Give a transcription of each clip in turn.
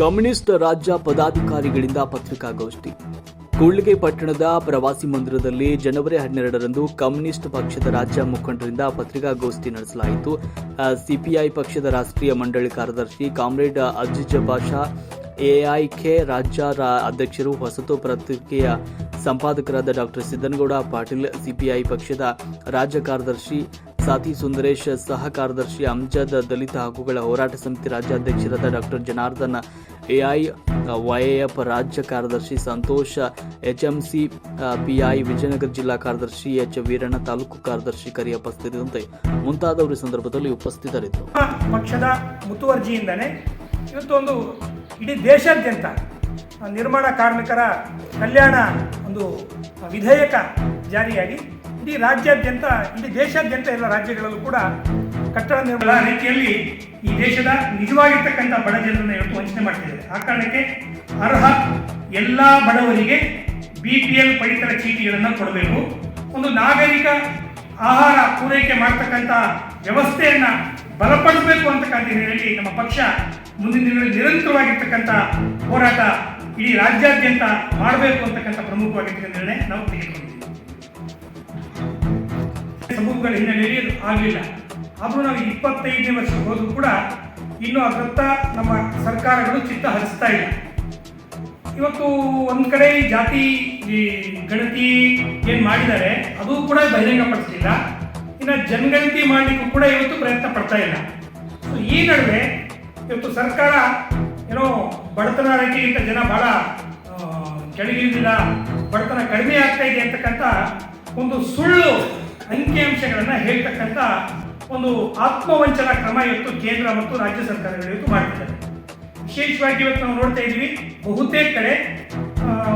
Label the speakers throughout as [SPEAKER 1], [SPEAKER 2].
[SPEAKER 1] Communist ರಾಜ್ಯ ಪದಾಧಿಕಾರಿಗಳಿಂದ ಪತ್ರಿಕಾಗೋಷ್ಠಿ. ಕೂಡ್ಲಿಗೆ ಪಟ್ಟಣದ ಪ್ರವಾಸಿ ಮಂದಿರದಲ್ಲಿ ಜನವರಿ ಹನ್ನೆರಡರಂದು ಕಮ್ಯುನಿಸ್ಟ್ ಪಕ್ಷದ ರಾಜ್ಯ ಮುಖಂಡರಿಂದ ಪತ್ರಿಕಾಗೋಷ್ಠಿ ನಡೆಸಲಾಯಿತು. ಸಿಪಿಐ ಪಕ್ಷದ ರಾಷ್ಟ್ರೀಯ ಮಂಡಳಿ ಕಾರ್ಯದರ್ಶಿ ಕಾಮ್ರೇಡ್ ಅಜಿಜ್ ಬಾಷಾ ಎಐಕೆ ರಾಜ್ಯ ಅಧ್ಯಕ್ಷರು ಹೊಸತು ಪತ್ರಿಕೆಯ ಸಂಪಾದಕರಾದ ಡಾಕ್ಟರ್ ಸಿದ್ದನಗೌಡ ಪಾಟೀಲ್, ಸಿಪಿಐ ಪಕ್ಷದ ರಾಜ್ಯ ಕಾರ್ಯದರ್ಶಿ ಸಾತಿ ಸುಂದರೇಶ್ ಸಹ ಕಾರ್ಯದರ್ಶಿ ಅಮ್ಜದ್ ದಲಿತ ಹಕ್ಕುಗಳ ಹೋರಾಟ ಸಮಿತಿ ರಾಜ್ಯಾಧ್ಯಕ್ಷರಾದ ಡಾಕ್ಟರ್ ಜನಾರ್ದನ್ ಎಐ ವೈಎಫ್ ರಾಜ್ಯ ಕಾರ್ಯದರ್ಶಿ ಸಂತೋಷ, ಎಚ್ಎಂಸಿ, ಪಿಐ ವಿಜಯನಗರ ಜಿಲ್ಲಾ ಕಾರ್ಯದರ್ಶಿ ಎಚ್ ವೀರಣ್ಣ, ತಾಲೂಕು ಕಾರ್ಯದರ್ಶಿ ಕರಿಯಪ್ಪ ಸೇರಿದಂತೆ ಮುಂತಾದವರು ಸಂದರ್ಭದಲ್ಲಿ ಉಪಸ್ಥಿತರಿದ್ದರು.
[SPEAKER 2] ಪಕ್ಷದ ಮುತುವರ್ಜಿಯಿಂದನೇ ಇವತ್ತು ಒಂದು ಇಡೀ ದೇಶಾದ್ಯಂತ ನಿರ್ಮಾಣ ಕಾರ್ಮಿಕರ ಕಲ್ಯಾಣ ಒಂದು ವಿಧೇಯಕ ಜಾರಿಯಾಗಿ ಇಡೀ ರಾಜ್ಯಾದ್ಯಂತ, ಇಡೀ ದೇಶಾದ್ಯಂತ ಎಲ್ಲ ರಾಜ್ಯಗಳಲ್ಲೂ ಕೂಡ ಕಟ್ಟಡ ನಿರ್ಮಾಣ ರೀತಿಯಲ್ಲಿ ಈ ದೇಶದ ನಿಜವಾಗಿರ್ತಕ್ಕಂಥ ಬಡ ಜನರನ್ನು ಇವತ್ತು ವಂಚನೆ ಮಾಡ್ತಿದ್ದಾರೆ. ಆ ಕಾರಣಕ್ಕೆ ಅರ್ಹ ಎಲ್ಲ ಬಡವರಿಗೆ ಬಿ ಪಿ ಎಲ್ ಪಡಿತರ ಚೀಟಿಗಳನ್ನು ಕೊಡಬೇಕು. ಒಂದು ನಾಗರಿಕ ಆಹಾರ ಪೂರೈಕೆ ಮಾಡ್ತಕ್ಕಂಥ ವ್ಯವಸ್ಥೆಯನ್ನು ಬಲಪಡಿಸಬೇಕು ಅಂತಕ್ಕಂಥ ಹಿನ್ನೆಲೆಯಲ್ಲಿ ನಮ್ಮ ಪಕ್ಷ ಮುಂದಿನ ದಿನಗಳಲ್ಲಿ ನಿರಂತರವಾಗಿರ್ತಕ್ಕಂಥ ಹೋರಾಟ ಇಡೀ ರಾಜ್ಯಾದ್ಯಂತ ಮಾಡಬೇಕು ಅಂತಕ್ಕಂಥ ಪ್ರಮುಖವಾಗಿರ್ತಕ್ಕಂಥ ನಿರ್ಣಯ ನಾವು ತೆಗೆದುಕೊಂಡಿದ್ದೀವಿ. ಸಮೂಹಗಳ ಹಿನ್ನೆಲೆಯಲ್ಲಿ ಆಗಲಿಲ್ಲ. ಆದರೂ ನಾವು ಇಪ್ಪತ್ತೈದನೇ ವರ್ಷ ಹೋದರೂ ಕೂಡ ಇನ್ನೂ ಅದರತ್ತ ನಮ್ಮ ಸರ್ಕಾರಗಳು ಚಿತ್ತ ಹರಿಸ್ತಾ ಇಲ್ಲ. ಇವತ್ತು ಒಂದು ಕಡೆ ಜಾತಿ, ಈ ಗಣತಿ ಏನು ಮಾಡಿದ್ದಾರೆ, ಅದು ಕೂಡ ಬಹಿರಂಗಪಡಿಸಲಿಲ್ಲ. ಇನ್ನು ಜನಗಣತಿ ಮಾಡಲಿಕ್ಕೂ ಕೂಡ ಇವತ್ತು ಪ್ರಯತ್ನ ಪಡ್ತಾ ಇಲ್ಲ. ಈ ನಡುವೆ ಇವತ್ತು ಸರ್ಕಾರ ಏನೋ ಬಡತನ ರೇಖೆಗಿಂತ ಜನ ಬಹಳ ಕೆಳಗಿಲ್ಲ ಬಡತನ ಕಡಿಮೆ ಆಗ್ತಾ ಇದೆ ಅಂತಕ್ಕಂಥ ಒಂದು ಸುಳ್ಳು ಅಂಕಿಅಂಶಗಳನ್ನ ಹೇಳ್ತಕ್ಕಂಥ ಒಂದು ಆತ್ಮವಂಚನ ಕ್ರಮ ಇವತ್ತು ಕೇಂದ್ರ ಮತ್ತು ರಾಜ್ಯ ಸರ್ಕಾರಗಳು ಇವತ್ತು ಮಾಡ್ತಿದ್ದಾರೆ. ವಿಶೇಷವಾಗಿ ಇವತ್ತು ನಾವು ನೋಡ್ತಾ ಇದ್ದೀವಿ, ಬಹುತೇಕ ಕಡೆ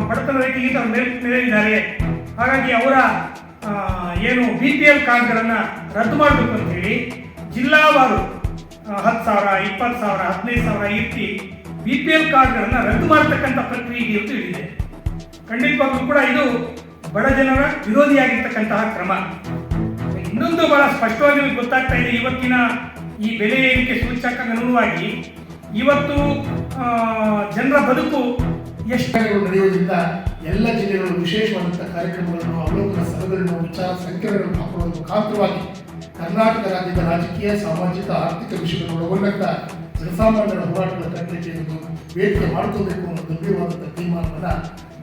[SPEAKER 2] ಬಡತನ ರೇಖೆಗಿಂತ ಅವ್ರು ಮೇಲ್ ಮೇಲಿದ್ದಾರೆ ಹಾಗಾಗಿ ಅವರ ಏನು ಬಿ ಪಿ ಎಲ್ ಕಾರ್ಡ್ಗಳನ್ನು ರದ್ದು ಮಾಡಬೇಕು ಅಂತ ಹೇಳಿ ಜಿಲ್ಲಾವಾರು ಹತ್ತು ಸಾವಿರ, ಇಪ್ಪತ್ತು ಸಾವಿರ, ಹದಿನೈದು ಸಾವಿರ ಇರ್ತಿ ಬಿ ಪಿ ಎಲ್ ಕಾರ್ಡ್ಗಳನ್ನು ರದ್ದು ಮಾಡ್ತಕ್ಕಂಥ ಪ್ರಕ್ರಿಯೆ ಇವತ್ತು ಇಳಿದೆ ಖಂಡಿತವಾಗ್ಲೂ ಕೂಡ ಇದು ಬಡ ಜನರ ವಿರೋಧಿಯಾಗಿರ್ತಕ್ಕಂತಹ ಕ್ರಮ. ಇನ್ನೊಂದು ಬಹಳ ಸ್ಪಷ್ಟವಾಗಿ ನಮಗೆ ಗೊತ್ತಾಗ್ತಾ ಇದೆ, ಇವತ್ತಿನ ಈ ಬೆಲೆ ಏರಿಕೆ ಸೂಚಕ ಅನುಗುಣವಾಗಿ ಇವತ್ತು ಜನರ ಬದುಕು ಎಷ್ಟು
[SPEAKER 3] ನಡೆಯುವುದರಿಂದ ಎಲ್ಲ ಜಿಲ್ಲೆಗಳು ವಿಶೇಷವಾದಂತಹ ಕಾರ್ಯಕ್ರಮಗಳನ್ನು ಅವಲೋಕನ ಸಭೆಗಳನ್ನು ವಿಚಾರ ಸಂಕಿರಣಗಳನ್ನು ಹಾಕುವ ಮುಖಾಂತರವಾಗಿ ಕರ್ನಾಟಕ ರಾಜ್ಯದ ರಾಜಕೀಯ, ಸಾಮಾಜಿಕ, ಆರ್ಥಿಕ ವಿಷಯಗಳನ್ನು ಒಳಗೊಂಡಂತ ಜನಸಾಮಾನ್ಯರ ಕಟ್ಟಕ್ಕೆ ಒಂದು ವೇದಿಕೆ ಮಾಡ್ಕೋಬೇಕು ಅನ್ನೋ ಗಂಭೀರವಾದಂತಹ ತೀರ್ಮಾನವನ್ನು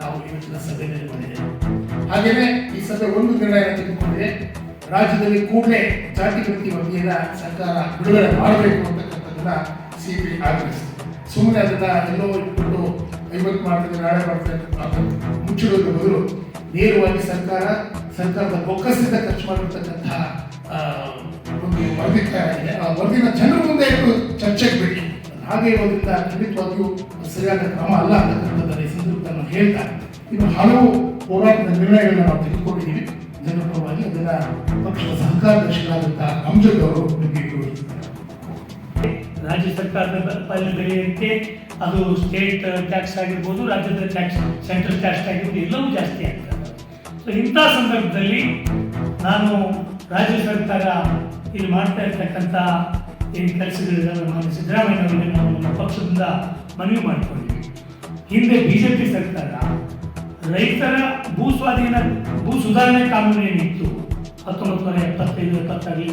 [SPEAKER 3] ನಾವು ಇವತ್ತಿನ ಸಭೆಯಲ್ಲಿ ಮಾಡಿದ್ದೇವೆ. ಹಾಗೆಯೇ ಈ ಸಭೆ ಒಂದು ನಿರ್ಣಯ ತೆಗೆದುಕೊಂಡಿದೆ ರಾಜ್ಯದಲ್ಲಿ ಕೂಡಲೇ ಜಾತಿ ಪ್ರತಿ ವರದಿಯನ್ನ ಸರ್ಕಾರ ಬಿಡುಗಡೆ ಮಾಡಬೇಕು ಅಂತಕ್ಕಂಥದ್ದನ್ನ ಸಿಪಿ ಆಗ್ರಹಿಸಿದೆ. ಸುಮ್ಮನೆ ಅದನ್ನ ಎಲ್ಲೋ ಇಟ್ಕೊಂಡು ಐವತ್ತು ಮಾಡ್ತದೆ ನಾಳೆ ಮಾಡ್ತದೆ ಮುಚ್ಚಿಡೋದ್ರ ಬದಲು ನೇರವಾಗಿ ಸರ್ಕಾರ, ಸರ್ಕಾರದ ಬೊಕ್ಕಸದಿಂದ ಖರ್ಚು ಮಾಡಿರ್ತಕ್ಕಂತಹ ಒಂದು ವರದಿ ತಯಾರಾಗಿದೆ ಆ ವರದಿನ ಜನರ ಮುಂದೆ ಇಟ್ಟು ಚರ್ಚೆಗೆ ಬಿಡಿ. ಹಾಗೆ ಇರೋದ್ರಿಂದ ಖಂಡಿತವಾಗಿಯೂ ಸರಿಯಾದ ಕ್ರಮ ಅಲ್ಲ ಅಂತಕ್ಕಂಥದ್ದನ್ನ ಸಂದರ್ಭದಲ್ಲಿ ಹೇಳ್ತಾ ಇನ್ನು ಹಲವು ಹೋರಾಟದ ನಿರ್ಣಯಗಳನ್ನ ನಾವು ತೆಗೆದುಕೊಂಡಿದ್ದೀವಿ. ಜನರ ಇದರ ಪಕ್ಷದ ಸಹಕಾರದರ್ಶಿಗಳಾದಂತಹ ವಿವರಿಸಿದ್ದಾರೆ
[SPEAKER 2] ರಾಜ್ಯ ಸರ್ಕಾರದ ಪಾಲಿನ ಅದು ಸ್ಟೇಟ್ ಟ್ಯಾಕ್ಸ್ ಆಗಿರ್ಬೋದು, ರಾಜ್ಯದ ಟ್ಯಾಕ್ಸ್, ಸೆಂಟ್ರಲ್ ಟ್ಯಾಕ್ಸ್ ಆಗಿರ್ಬೋದು, ಎಲ್ಲವೂ ಜಾಸ್ತಿ ಆಗ್ತದೆ. ಸೊ ಇಂಥ ಸಂದರ್ಭದಲ್ಲಿ ನಾನು ರಾಜ್ಯ ಸರ್ಕಾರ ಇಲ್ಲಿ ಮಾಡ್ತಾ ಇರ್ತಕ್ಕಂಥ ಏನು ಕೆಲಸಗಳಿದ್ದಾವೆ ನಾನು ಸಿದ್ದರಾಮಯ್ಯ ಅವರಿಗೆ ನಾವು ನಮ್ಮ ಪಕ್ಷದಿಂದ ಮನವಿ ಮಾಡಿಕೊಂಡಿದ್ದೀವಿ. ಹಿಂದೆ ಬಿಜೆಪಿ ಸರ್ಕಾರ ರೈತರ ಭೂ ಸ್ವಾಧೀನ ಭೂ ಸುಧಾರಣೆ ಕಾನೂನು ಏನಿತ್ತು ಹತ್ತೊಂಬತ್ತು ನೂರ ಎಪ್ಪತ್ತೈದು ಎಪ್ಪತ್ತಾಗಲಿ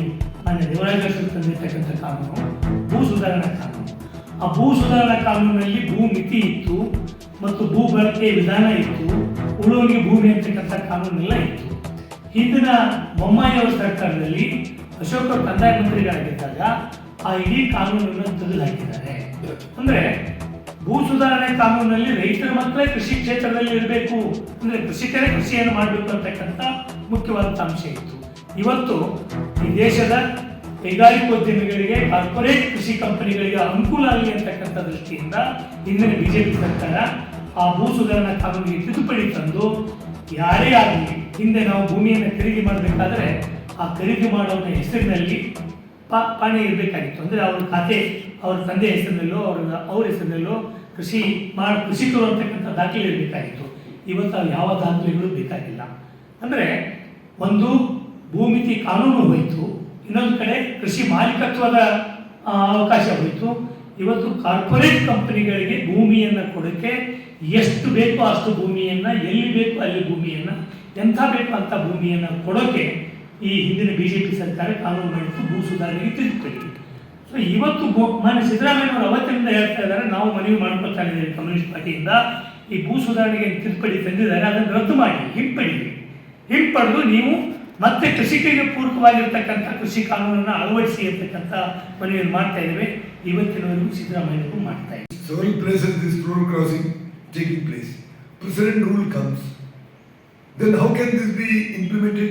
[SPEAKER 2] ಮಾನ್ಯ ದೇವರಾಜ ಅರಸರು ತಂದಿರ್ತಕ್ಕಂಥ ಕಾನೂನು ಭೂ ಸುಧಾರಣಾ ಕಾನೂನು. ಆ ಭೂ ಸುಧಾರಣಾ ಕಾನೂನಿನಲ್ಲಿ ಭೂ ಮಿತಿ ಇತ್ತು ಮತ್ತು ಭೂ ಬಳಕೆ ವಿಧಾನ ಇತ್ತು. ಉಳುವಂಗಿ ಭೂಮಿ ಅಂತಕ್ಕಂಥ ಕಾನೂನೆಲ್ಲ ಇತ್ತು. ಹಿಂದಿನ ಬೊಮ್ಮಾಯಿಯವರ ಸರ್ಕಾರದಲ್ಲಿ ಅಶೋಕ ಕಂದಾಯ ಮಂತ್ರಿಗಳಾಗಿದ್ದಾಗ ಆ ಇಡೀ ಕಾನೂನನ್ನು ತೆಗೆದು ಹಾಕಿದ್ದಾರೆ ಅಂದ್ರೆ ಭೂ ಸುಧಾರಣೆ ಕಾನೂನಲ್ಲಿ ರೈತರ ಮಕ್ಕಳೇ ಕೃಷಿ ಕ್ಷೇತ್ರದಲ್ಲಿ ಇರಬೇಕು. ಅಂದ್ರೆ ಕೃಷಿಕರೇ ಕೃಷಿಯನ್ನು ಮಾಡಬೇಕು ಅಂತಕ್ಕಂಥ ಮುಖ್ಯವಾದಂಥ ಅಂಶ ಇತ್ತು. ಇವತ್ತು ಈ ದೇಶದ ಕೈಗಾರಿಕೋದ್ಯಮಿಗಳಿಗೆ ಕಾರ್ಪೊರೇಟ್ ಕೃಷಿ ಕಂಪನಿಗಳಿಗೆ ಅನುಕೂಲ ಆಗಲಿ ಅಂತಕ್ಕಂಥ ದೃಷ್ಟಿಯಿಂದ ಹಿಂದಿನ ಬಿಜೆಪಿ ಸರ್ಕಾರ ಆ ಭೂ ಸುಧಾರಣಾ ಕಾನೂನಿಗೆ ತಿದ್ದುಪಡಿ ತಂದು ಯಾರೇ ಆಗಲಿ ಹಿಂದೆ ನಾವು ಭೂಮಿಯನ್ನು ಖರೀದಿ ಮಾಡಬೇಕಾದ್ರೆ ಆ ಖರೀದಿ ಮಾಡೋನ ಹೆಸರಿನಲ್ಲಿ ಪಾ, ಪಾಣಿ ಇರಬೇಕಾಗಿತ್ತು. ಅಂದರೆ ಅವ್ರ ಖಾತೆ, ಅವ್ರ ತಂದೆ ಹೆಸರಿನಲ್ಲೋ, ಅವ್ರ ಅವ್ರ ಹೆಸರಿನಲ್ಲೋ ಕೃಷಿ ಮಾಡಿ ಕೃಷಿಕರು ಅಂತಕ್ಕಂಥ ದಾಖಲೆ ಬೇಕಾಗಿತ್ತು. ಇವತ್ತು ಯಾವ ದಾಖಲೆಗಳು ಬೇಕಾಗಿಲ್ಲ. ಅಂದರೆ ಒಂದು ಭೂಮಿತಿ ಕಾನೂನು ಹೋಯಿತು, ಇನ್ನೊಂದು ಕಡೆ ಕೃಷಿ ಮಾಲೀಕತ್ವದ ಅವಕಾಶ ಹೋಯಿತು. ಇವತ್ತು ಕಾರ್ಪೊರೇಟ್ ಕಂಪನಿಗಳಿಗೆ ಭೂಮಿಯನ್ನು ಕೊಡೋಕ್ಕೆ ಎಷ್ಟು ಬೇಕೋ ಅಷ್ಟು ಭೂಮಿಯನ್ನು, ಎಲ್ಲಿ ಬೇಕೋ ಅಲ್ಲಿ ಭೂಮಿಯನ್ನು, ಎಂಥ ಬೇಕೋ ಅಂಥ ಭೂಮಿಯನ್ನು ಕೊಡೋಕ್ಕೆ ಈ ಹಿಂದಿನ ಬಿ ಜೆ ಪಿ ಸರ್ಕಾರ ಕಾನೂನು ಮಾಡಿತ್ತು ಭೂ ಸುಧಾರಣೆಗೆ ತಿದ್ದುಪಡಿ. ಸೊ ಇವತ್ತು ಮಾನ್ಯ ಸಿದ್ದರಾಮಯ್ಯವರು ಅವತ್ತಿನಿಂದ ಹೇಳ್ತಾ ಇದ್ದಾರೆ, ನಾವು ಮನವಿ ಮಾಡ್ಕೊಳ್ತಾ ಇದ್ದೀವಿ ಕಮ್ಯುನಿಸ್ಟ್ ಪಾರ್ಟಿಯಿಂದ ಈ ಭೂ ಸುಧಾರಣೆಗೆ ತಿದ್ದುಪಡಿ ತಂದಿದ್ದಾರೆ, ಅದನ್ನು ರದ್ದು ಮಾಡಿ ಹಿಂಪಡಿ ಹಿಂಪಡೆದು ನೀವು ಮತ್ತೆ ಕೃಷಿಕರಿಗೆ ಪೂರಕವಾಗಿರ್ತಕ್ಕಂಥ ಕೃಷಿ ಕಾನೂನನ್ನು ಅಳವಡಿಸಿ ಅಂತಕ್ಕಂಥ ಮನವಿಯನ್ನು ಮಾಡ್ತಾ ಇದ್ದೇವೆ ಇವತ್ತಿನವರೆಗೂ ಸಿದ್ದರಾಮಯ್ಯವರೆಗೂ ಮಾಡ್ತಾ
[SPEAKER 4] Several places this rule crossing place. President rule comes. Then how can this be implemented?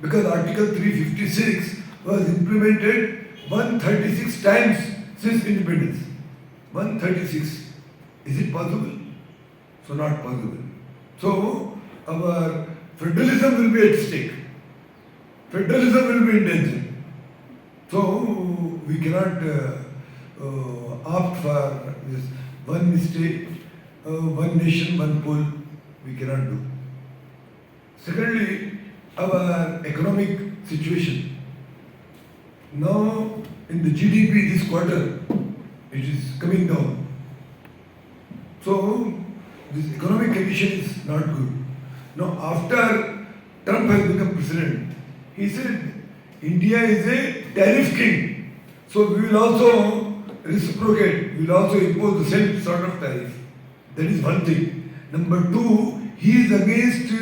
[SPEAKER 4] Because Article 356 was implemented 136 times since independence. 136. Is it possible? So not possible. So our federalism will be at stake. Federalism will be in danger. So we cannot uh, uh, opt for this one state, uh, one nation, one poll. We cannot do. Secondly, our economic situation. Now, in the GDP this quarter, it is coming down. So, this economic condition is not good. Now, after Trump has become president, he said India is a tariff king. So, we will also reciprocate, we will also impose the same sort of tariff. That is one thing. Number two, he is against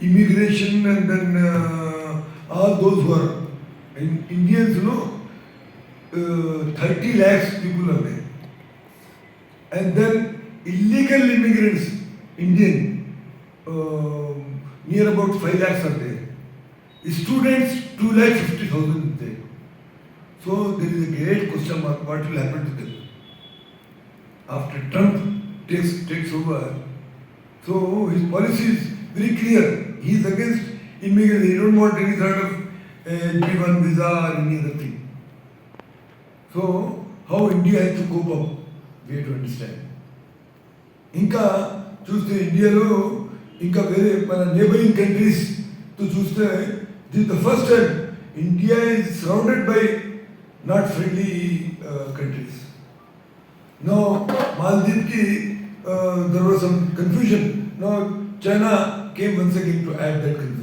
[SPEAKER 4] immigration and then uh, all those who are in Indians, you know, uh, 30 lakhs people are there. And then illegal immigrants, Indian, um near about 5 lakhs are there. Students, 2 lakh 50,000 there. So there is a great question mark what will happen to them after Trump takes, takes over. So his policy is very clear. He is against immigrants. He don't want any sort of uh, G1 visa or any other thing. So how India has to cope up, we have to understand. ఇంకా చూస్తే ఇండియాలో ఇంకా వేరే మన neighbouring countries తో చూస్తే this the first time India is surrounded by not friendly countries no Maldive కి there was some confusion no China came once again to add that confusion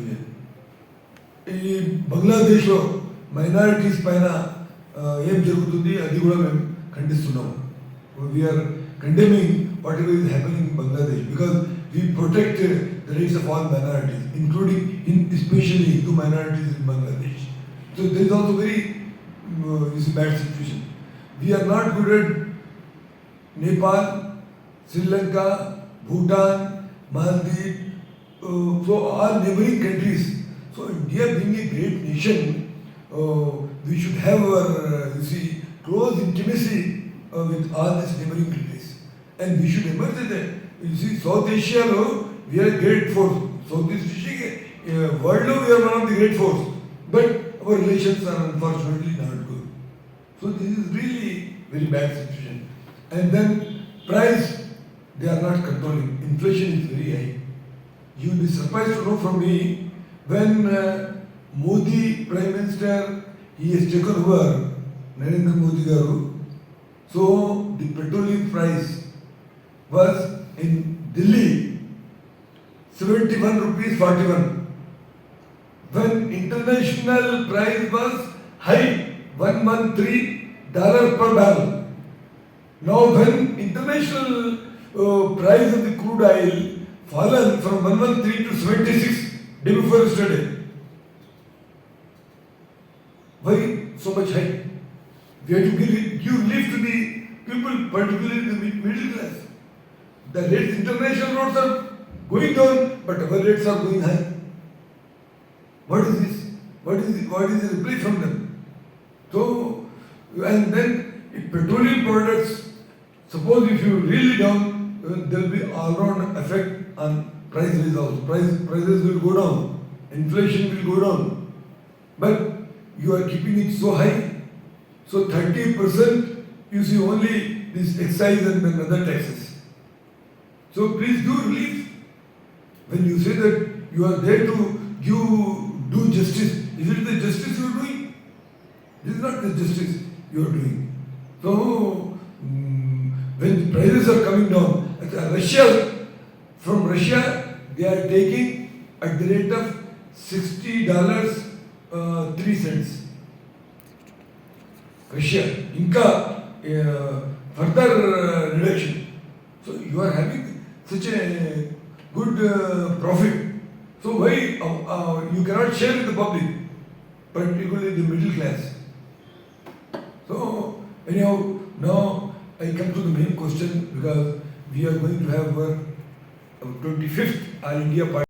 [SPEAKER 4] ఈ బంగ్లాదేశ్లో మైనారిటీస్ పైన ఆ, ఏం జరుగుతుంది అది కూడా మేము ఖండిస్తున్నాము we are condemning whatever is happening in Bangladesh because we protect the rights of all minorities including in especially Hindu minorities in Bangladesh so there is also very is bad situation we are not good at Nepal, Sri Lanka, Bhutan, Maldives, uh, so all neighboring countries. So India being a great nation, uh, we should have our, uh, you see, close intimacy uh, with all these neighboring countries. And we should as a, you see, South Asia, lo, we are a great force. Southeast Asia, uh, world, lo, we are one of the great force. But our relations are unfortunately not good. So this is really very bad situation. And then price, they are not controlling. Inflation is very high. You will be surprised to know from me when uh, Modi Prime Minister he has taken over Narendra Modi garu. So the petroleum price was in Delhi 71 rupees 41 when international price was high 113 dollar per barrel now when international uh, price of the crude oil fallen from 113 to 76 yesterday why so much high we have to give, give relief to the people particularly the middle class the rates international roads are going down but our rates are going high what is this? What is? What is the reply from them? So, and then if petroleum products, suppose if you really down, there will be all-round effect on price results. Price prices will go down, inflation will go down, but you are keeping it so high. So thirty percent you see only this excise and other taxes. So please do relief. When you say that you are there to give, do justice, is it the justice you are doing? This is not the justice you are doing. So mm, when prices are coming down, Russia from Russia they are taking at the rate of sixty dollars uh, three cents. Russia, Inca, uh, further uh, reduction. So you are having such a good uh, profit. So why uh, uh, you cannot share with the public, particularly the middle class? So anyhow, now I come to the main question because we are going to have our Um, 25th All India Party.